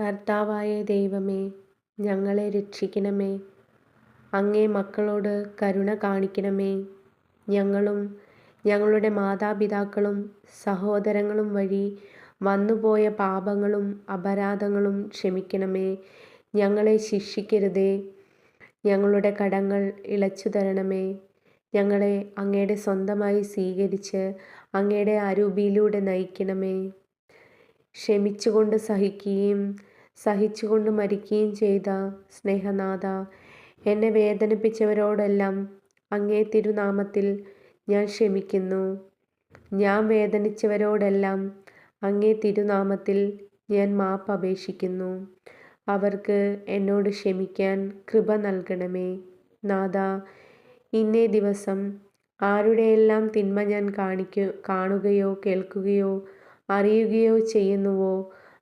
കർത്താവായ ദൈവമേ ഞങ്ങളെ രക്ഷിക്കണമേ. അങ്ങേ മക്കളോട് കരുണ കാണിക്കണമേ. ഞങ്ങളും ഞങ്ങളുടെ മാതാപിതാക്കളും സഹോദരങ്ങളും വഴി വന്നുപോയ പാപങ്ങളും അപരാധങ്ങളും ക്ഷമിക്കണമേ. ഞങ്ങളെ ശിക്ഷിക്കരുതേ. ഞങ്ങളുടെ കടങ്ങൾ ഇളച്ചു തരണമേ. ഞങ്ങളെ അങ്ങയുടെ സ്വന്തമായി സ്വീകരിച്ച് അങ്ങയുടെ അരൂപിയിലൂടെ നയിക്കണമേ. ക്ഷമിച്ചുകൊണ്ട് സഹിക്കുകയും സഹിച്ചുകൊണ്ട് മരിക്കുകയും ചെയ്ത സ്നേഹനാഥ എന്നെ വേദനിപ്പിച്ചവരോടെല്ലാം അങ്ങേ തിരുനാമത്തിൽ ഞാൻ ക്ഷമിക്കുന്നു. ഞാൻ വേദനിച്ചവരോടെല്ലാം അങ്ങേ തിരുനാമത്തിൽ ഞാൻ മാപ്പ് അപേക്ഷിക്കുന്നു. അവർക്ക് എന്നോട് ക്ഷമിക്കാൻ കൃപ നൽകണമേ. നാഥ ഇന്നേ ദിവസം ആരുടെയെല്ലാം തിന്മ ഞാൻ കാണിക്കു കാണുകയോ കേൾക്കുകയോ അറിയുകയോ ചെയ്യുന്നുവോ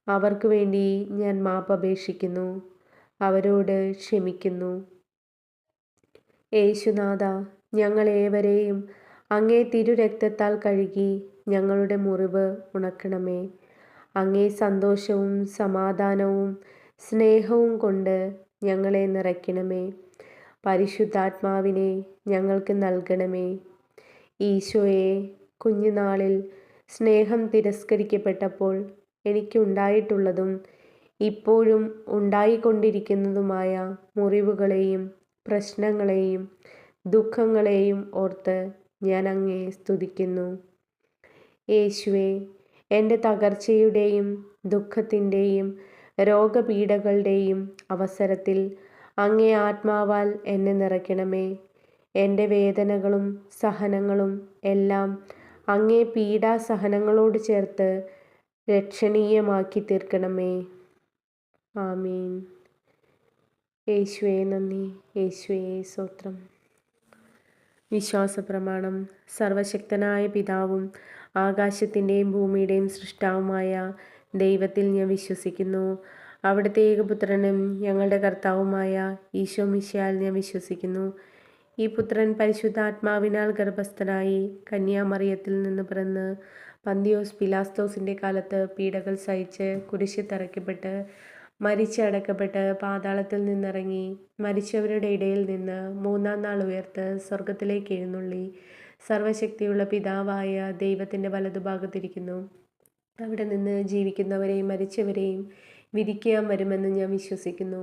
അവർക്ക് വേണ്ടി ഞാൻ മാപ്പ് അപേക്ഷിക്കുന്നു. അവരോട് ക്ഷമിക്കുന്നു. യേശുനാഥ ഞങ്ങളേവരെയും അങ്ങേ തിരുരക്തത്താൽ കഴുകി ഞങ്ങളുടെ മുറിവ് ഉണക്കണമേ. അങ്ങേ സന്തോഷവും സമാധാനവും സ്നേഹവും കൊണ്ട് ഞങ്ങളെ നിറയ്ക്കണമേ. പരിശുദ്ധാത്മാവിനെ ഞങ്ങൾക്ക് നൽകണമേ. ഈശോയെ കുഞ്ഞുനാളിൽ സ്നേഹം തിരസ്കരിക്കപ്പെട്ടപ്പോൾ എനിക്കുണ്ടായിട്ടുള്ളതും ഇപ്പോഴും ഉണ്ടായിക്കൊണ്ടിരിക്കുന്നതുമായ മുറിവുകളെയും പ്രശ്നങ്ങളെയും ദുഃഖങ്ങളെയും ഓർത്ത് ഞാൻ അങ്ങേ സ്തുതിക്കുന്നു. യേശുവെ എന്റെ തകർച്ചയുടെയും ദുഃഖത്തിന്റെയും രോഗപീഠകളുടെയും അവസരത്തിൽ അങ്ങേ ആത്മാവാൽ എന്നെ നിറയ്ക്കണമേ. എന്റെ വേദനകളും സഹനങ്ങളും എല്ലാം അങ്ങേ പീഡാസഹനങ്ങളോട് ചേർത്ത് രക്ഷണീയമാക്കി തീർക്കണമേ. ആമീൻ. യേശുവേ നന്ദി. യേശുവേ സ്വത്രം വിശ്വാസപ്രമാണം സർവശക്തനായ പിതാവും ആകാശത്തിന്റെയും ഭൂമിയുടെയും സൃഷ്ടാവുമായ ദൈവത്തിൽ ഞാൻ വിശ്വസിക്കുന്നു. അവിടുത്തെ ഏകപുത്രനും ഞങ്ങളുടെ കർത്താവുമായ ഈശോ മിശയാൽ ഞാൻ വിശ്വസിക്കുന്നു. ഈ പുത്രൻ പരിശുദ്ധാത്മാവിനാൽ ഗർഭസ്ഥനായി കന്യാമറിയത്തിൽ നിന്ന് പിറന്ന് പന്തിയോസ് പിലാസ്തോസിന്റെ കാലത്ത് പീഡകൾ സഹിച്ച് കുരിശിൽ തറയ്ക്കപ്പെട്ട് മരിച്ചടക്കപ്പെട്ട് പാതാളത്തിൽ നിന്നിറങ്ങി മരിച്ചവരുടെ ഇടയിൽ നിന്ന് മൂന്നാം നാൾ ഉയർത്ത് സ്വർഗത്തിലേക്ക് എഴുന്നള്ളി. സർവശക്തിയുള്ള പിതാവായ ദൈവത്തിന്റെ വലതുഭാഗത്തിരിക്കുന്നു. അവിടെ നിന്ന് ജീവിക്കുന്നവരെയും മരിച്ചവരെയും വിധിക്കാൻ വരുമെന്ന് ഞാൻ വിശ്വസിക്കുന്നു.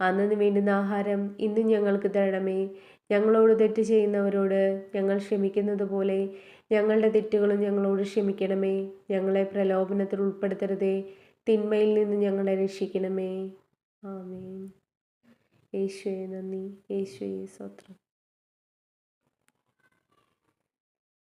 അന്നു വേണ്ടുന്ന ആഹാരം ഇന്നും ഞങ്ങൾക്ക് തരണമേ. ഞങ്ങളോട് തെറ്റ് ചെയ്യുന്നവരോട് ഞങ്ങൾ ക്ഷമിക്കുന്നത് പോലെ ഞങ്ങളുടെ തെറ്റുകളും ഞങ്ങളോട് ക്ഷമിക്കണമേ. ഞങ്ങളെ പ്രലോഭനത്തിൽ ഉൾപ്പെടുത്തരുതേ. തിന്മയിൽ നിന്ന് ഞങ്ങളെ രക്ഷിക്കണമേ. ആമേ യേശുവേ നന്ദി. യേശുവേ സ്വത്രം